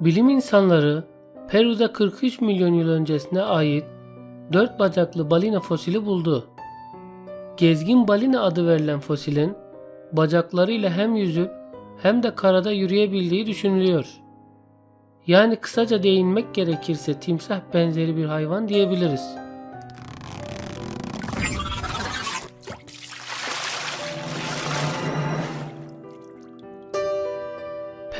Bilim insanları Peru'da 43 milyon yıl öncesine ait dört bacaklı balina fosili buldu. Gezgin balina adı verilen fosilin bacaklarıyla hem yüzüp hem de karada yürüyebildiği düşünülüyor. Yani kısaca değinmek gerekirse timsah benzeri bir hayvan diyebiliriz.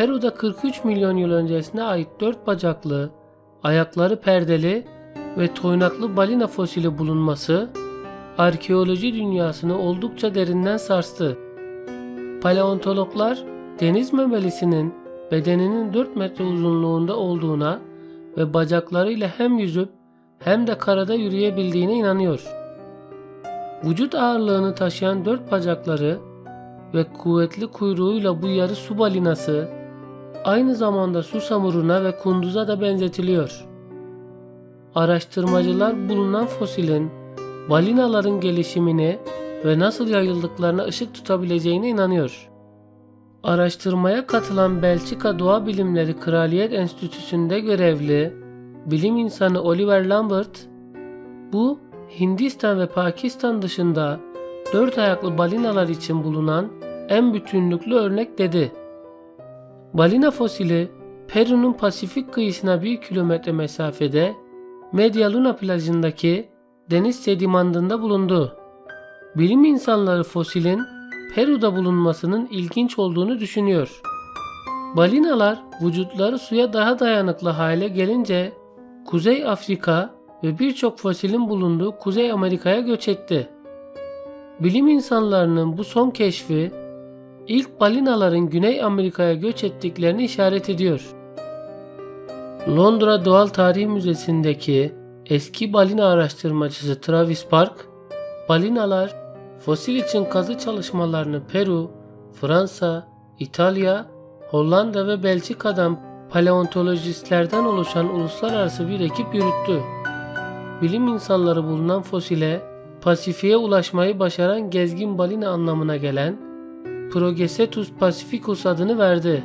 Peru'da 43 milyon yıl öncesine ait dört bacaklı, ayakları perdeli ve toynaklı balina fosili bulunması arkeoloji dünyasını oldukça derinden sarstı. Paleontologlar deniz memelisinin bedeninin 4 metre uzunluğunda olduğuna ve bacaklarıyla hem yüzüp hem de karada yürüyebildiğine inanıyor. Vücut ağırlığını taşıyan dört bacakları ve kuvvetli kuyruğuyla bu yarı su balinası aynı zamanda susamuruna ve kunduza da benzetiliyor. Araştırmacılar bulunan fosilin balinaların gelişimini ve nasıl yayıldıklarına ışık tutabileceğine inanıyor. Araştırmaya katılan Belçika Doğa Bilimleri Kraliyet Enstitüsü'nde görevli bilim insanı Oliver Lambert, bu Hindistan ve Pakistan dışında dört ayaklı balinalar için bulunan en bütünlüklü örnek dedi. Balina fosili Peru'nun Pasifik kıyısına bir kilometre mesafede Media Luna plajındaki deniz sedimandında bulundu. Bilim insanları fosilin Peru'da bulunmasının ilginç olduğunu düşünüyor. Balinalar vücutları suya daha dayanıklı hale gelince Kuzey Afrika ve birçok fosilin bulunduğu Kuzey Amerika'ya göç etti. Bilim insanlarının bu son keşfi ilk balinaların Güney Amerika'ya göç ettiklerini işaret ediyor. Londra Doğal Tarih Müzesi'ndeki eski balina araştırmacısı Travis Park, balinalar fosil için kazı çalışmalarını Peru, Fransa, İtalya, Hollanda ve Belçika'dan paleontolojistlerden oluşan uluslararası bir ekip yürüttü. Bilim insanları bulunan fosile Pasifik'e ulaşmayı başaran gezgin balina anlamına gelen Progesetus pacificus adını verdi.